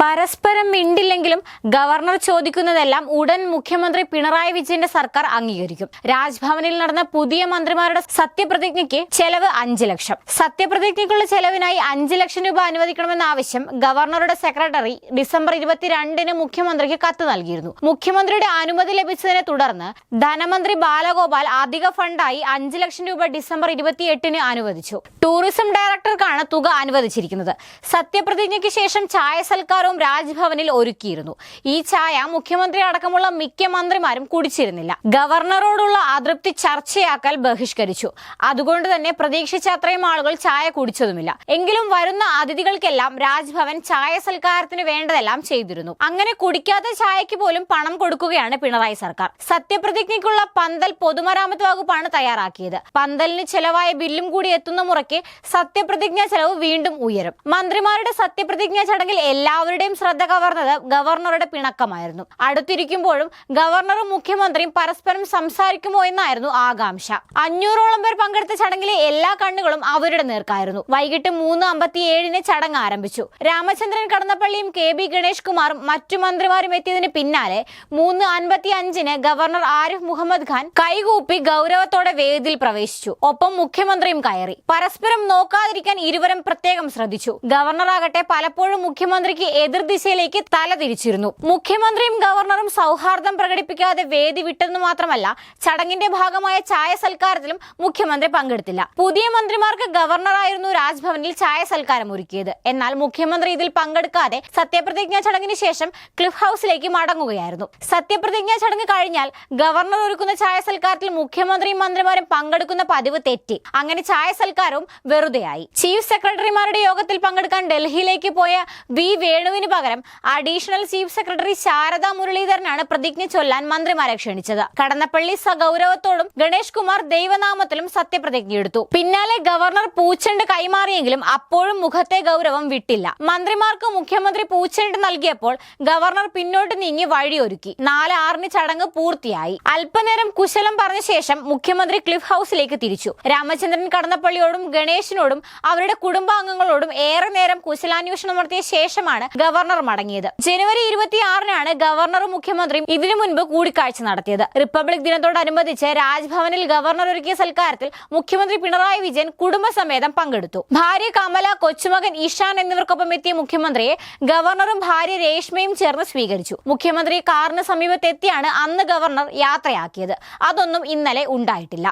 പരസ്പരം മിണ്ടില്ലെങ്കിലും ഗവർണർ ചോദിക്കുന്നതെല്ലാം ഉടൻ മുഖ്യമന്ത്രി പിണറായി വിജയന്റെ സർക്കാർ അംഗീകരിക്കും. രാജ്ഭവനിൽ നടന്ന പുതിയ മന്ത്രിമാരുടെ സത്യപ്രതിജ്ഞയ്ക്ക് ചെലവ് അഞ്ച് ലക്ഷം. സത്യപ്രതിജ്ഞയ്ക്കുള്ള ചെലവിനായി അഞ്ച് ലക്ഷം രൂപ അനുവദിക്കണമെന്ന ആവശ്യം ഗവർണറുടെ സെക്രട്ടറി ഡിസംബർ ഇരുപത്തിരണ്ടിന് മുഖ്യമന്ത്രിക്ക് കത്ത് നൽകിയിരുന്നു. മുഖ്യമന്ത്രിയുടെ അനുമതി ലഭിച്ചതിനെ തുടർന്ന് ധനമന്ത്രി ബാലഗോപാൽ അധിക ഫണ്ടായി അഞ്ച് ലക്ഷം രൂപ ഡിസംബർ ഇരുപത്തിയെട്ടിന് അനുവദിച്ചു. ടൂറിസം ഡയറക്ടർക്കാണ് തുക അനുവദിച്ചിരിക്കുന്നത്. സത്യപ്രതിജ്ഞയ്ക്ക് ശേഷം ചായ സൽക്കാരവും രാജ്ഭവനിൽ ഒരുക്കിയിരുന്നു. ഈ ചായ മുഖ്യമന്ത്രി അടക്കമുള്ള മിക്ക മന്ത്രിമാരും കുടിച്ചിരുന്നില്ല. ഗവർണറോടുള്ള അതൃപ്തി ചർച്ചയാക്കാൻ ബഹിഷ്കരിച്ചു. അതുകൊണ്ട് തന്നെ പ്രതീക്ഷിച്ച അത്രയും ആളുകൾ ചായ കുടിച്ചതുമില്ല. എങ്കിലും വരുന്ന അതിഥികൾക്കെല്ലാം രാജ്ഭവൻ ചായ സൽക്കാരത്തിന് വേണ്ടതെല്ലാം ചെയ്തിരുന്നു. അങ്ങനെ കുടിക്കാത്ത ചായക്ക് പോലും പണം കൊടുക്കുകയാണ് പിണറായി സർക്കാർ. സത്യപ്രതിജ്ഞയ്ക്കുള്ള പന്തൽ പൊതുമരാമത്ത് വകുപ്പാണ് തയ്യാറാക്കിയത്. പന്തലിന് ചെലവായ ബില്ലും കൂടി എത്തുന്ന മുറയ്ക്ക് സത്യപ്രതിജ്ഞാ ചെലവ് വീണ്ടും ഉയരും. മന്ത്രിമാരുടെ സത്യപ്രതിജ്ഞാ ചടങ്ങിൽ എല്ലാവരുടെയും ശ്രദ്ധ കവർന്നത് ഗവർണറുടെ പിണക്കമായിരുന്നു. അടുത്തിരിക്കുമ്പോഴും ഗവർണറും മുഖ്യമന്ത്രിയും പരസ്പരം സംസാരിക്കുമോ എന്നായിരുന്നു ആകാംക്ഷ. അഞ്ഞൂറോളം പേർ പങ്കെടുത്ത ചടങ്ങിലെ എല്ലാ കണ്ണുകളും അവരുടെ നേർക്കായിരുന്നു. വൈകിട്ട് മൂന്ന് അമ്പത്തിയേഴിന് ചടങ്ങ് ആരംഭിച്ചു. രാമചന്ദ്രൻ കടന്നപ്പള്ളിയും കെ ബി ഗണേഷ് കുമാറും മറ്റു മന്ത്രിമാരും എത്തിയതിന് പിന്നാലെ മൂന്ന് അൻപത്തി അഞ്ചിന് ഗവർണർ ആരിഫ് മുഹമ്മദ് ഖാൻ കൈകൂപ്പി ഗൗരവത്തോടെ വേദിയിൽ പ്രവേശിച്ചു. ഒപ്പം മുഖ്യമന്ത്രിയും കയറി. പരസ്പരം നോക്കാതിരിക്കാൻ ഇരുവരും പ്രത്യേകം ശ്രദ്ധിച്ചു. ഗവർണറാകട്ടെ പലപ്പോഴും മുഖ്യമന്ത്രിക്ക് എതിർദിശയിലേക്ക് തല തിരിച്ചിരുന്നു. മുഖ്യമന്ത്രിയും ഗവർണറും സൗഹാർദ്ദം പ്രകടിപ്പിക്കാതെ വേദി വിട്ടെന്ന് മാത്രമല്ല ചടങ്ങിന്റെ ഭാഗമായ ചായ സൽക്കാരത്തിലും മുഖ്യമന്ത്രി പങ്കെടുത്തില്ല. പുതിയ മന്ത്രിമാർക്ക് ഗവർണറായിരുന്നു രാജ്ഭവനിൽ ചായ സൽക്കാരം ഒരുക്കിയത് എന്നാൽ മുഖ്യമന്ത്രി ഇതിൽ പങ്കെടുക്കാതെ സത്യപ്രതിജ്ഞാ ചടങ്ങിന് ശേഷം ക്ലിഫ് ഹൗസിലേക്ക് മടങ്ങുകയായിരുന്നു. സത്യപ്രതിജ്ഞാ ചടങ്ങ് കഴിഞ്ഞാൽ ഗവർണർ ഒരുക്കുന്ന ചായ സൽക്കാരത്തിൽ മുഖ്യമന്ത്രിയും മന്ത്രിമാരും പങ്കെടുക്കുന്ന പതിവ് തെറ്റി. അങ്ങനെ ചായ സൽക്കാരവും വെറുതെയായി. ചീഫ് സെക്രട്ടറിമാരുടെ യോഗത്തിൽ പങ്കെടുക്കാൻ ഡൽഹിയിലേക്ക് പോയ വി വേണുവിന് പകരം അഡീഷണൽ ചീഫ് സെക്രട്ടറി ശാരദ മുരളീധരനാണ് പ്രതിജ്ഞ ചൊല്ലാൻ മന്ത്രിമാരെ ക്ഷണിച്ചത്. കടന്നപ്പള്ളി സഗൗരവത്തോടും ഗണേഷ് കുമാർ ദൈവനാമത്തിലും സത്യപ്രതിജ്ഞ എടുത്തു പിന്നാലെ ഗവർണർ പൂച്ചെണ്ട് കൈമാറിയെങ്കിലും അപ്പോഴും മുഖത്തെ ഗൗരവം വിട്ടില്ല. മന്ത്രിമാർക്ക് മുഖ്യമന്ത്രി പൂച്ചെണ്ട് നൽകിയപ്പോൾ ഗവർണർ പിന്നോട്ട് നീങ്ങി വഴിയൊരുക്കി. നാല് ആറിന് ചടങ്ങ് പൂർത്തിയായി. അല്പനേരം കുശലം പറഞ്ഞ ശേഷം മുഖ്യമന്ത്രി ക്ലിഫ് ഹൗസിലേക്ക് തിരിച്ചു. രാമചന്ദ്രൻ കടന്നപ്പള്ളിയോടും ഗണേശിനോടും അവരുടെ കുടുംബാംഗങ്ങളോടും ഏറെ നേരം കുശലാന്വേഷണം നടത്തിയ ശേഷമാണ് ഗവർണർ മടങ്ങിയത്. ജനുവരി ഇരുപത്തിയാറിനാണ് ഗവർണറും മുഖ്യമന്ത്രിയും ഇതിനു മുൻപ് കൂടിക്കാഴ്ച നടത്തിയത്. റിപ്പബ്ലിക് ദിനത്തോടനുബന്ധിച്ച് രാജ്ഭവനിൽ ഗവർണർ ഒരുക്കിയ സൽക്കാരത്തിൽ മുഖ്യമന്ത്രി പിണറായി വിജയൻ കുടുംബസമേതം പങ്കെടുത്തു. ഭാര്യ കമല കൊച്ചുമകൻ ഇഷാൻ എന്നിവർക്കൊപ്പം എത്തിയ മുഖ്യമന്ത്രിയെ ഗവർണറും ഭാര്യ രേഷ്മയും ചേർന്ന് സ്വീകരിച്ചു. മുഖ്യമന്ത്രി കാറിന് സമീപത്തെത്തിയാണ് അന്ന് ഗവർണർ യാത്രയാക്കിയത്. അതൊന്നും ഇന്നലെ ഉണ്ടായിട്ടില്ല.